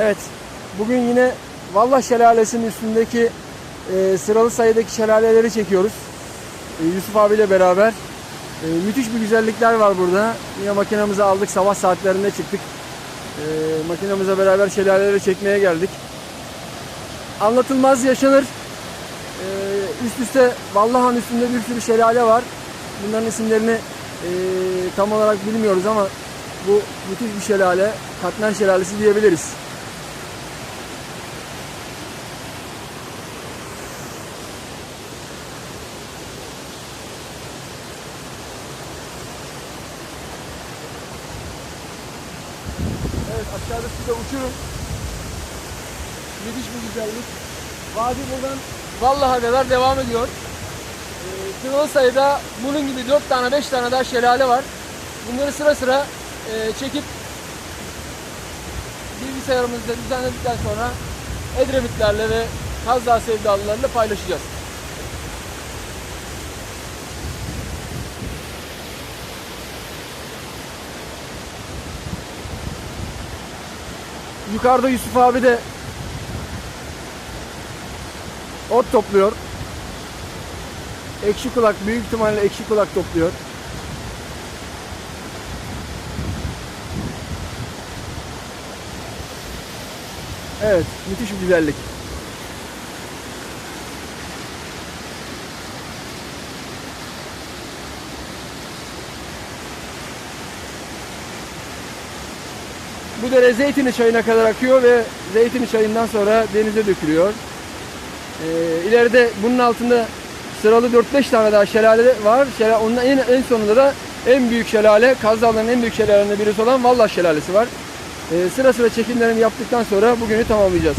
Evet, bugün yine Vallaş Şelalesi'nin üstündeki e, sıralı sayıdaki şelaleleri çekiyoruz. E, Yusuf abiyle beraber. E, müthiş bir güzellikler var burada. Yine makinamızı aldık, sabah saatlerinde çıktık. E, makinamıza beraber şelaleleri çekmeye geldik. Anlatılmaz yaşanır. E, üst üste Vallahan üstünde bir sürü şelale var. Bunların isimlerini e, tam olarak bilmiyoruz ama bu müthiş bir şelale. Katmer şelalesi diyebiliriz. Evet aşağıda size uçurum. Müthiş bir güzellik. Vadi buradan Vallaha kadar devam ediyor. Ee, sayıda bunun gibi 4 tane 5 tane daha şelale var. Bunları sıra sıra e, çekip bilgisayarımızda düzenledikten sonra Edremitlerle ve Kaz Dağı sevdalılarıyla paylaşacağız. Yukarıda Yusuf abi de ot topluyor. Ekşi kulak büyük ihtimalle ekşi kulak topluyor. Evet, müthiş bir güzellik. Bu dere Zeytinli çayına kadar akıyor ve Zeytinli çayından sonra denize dökülüyor. Ee, ileride bunun altında sıralı 4-5 tane daha şelale var. Şelale, onun en, en sonunda da en büyük şelale, Kaz Dağları'nın en büyük şelalelerinden birisi olan Vallaş Şelalesi var. Ee, sıra sıra çekimlerini yaptıktan sonra bugünü tamamlayacağız.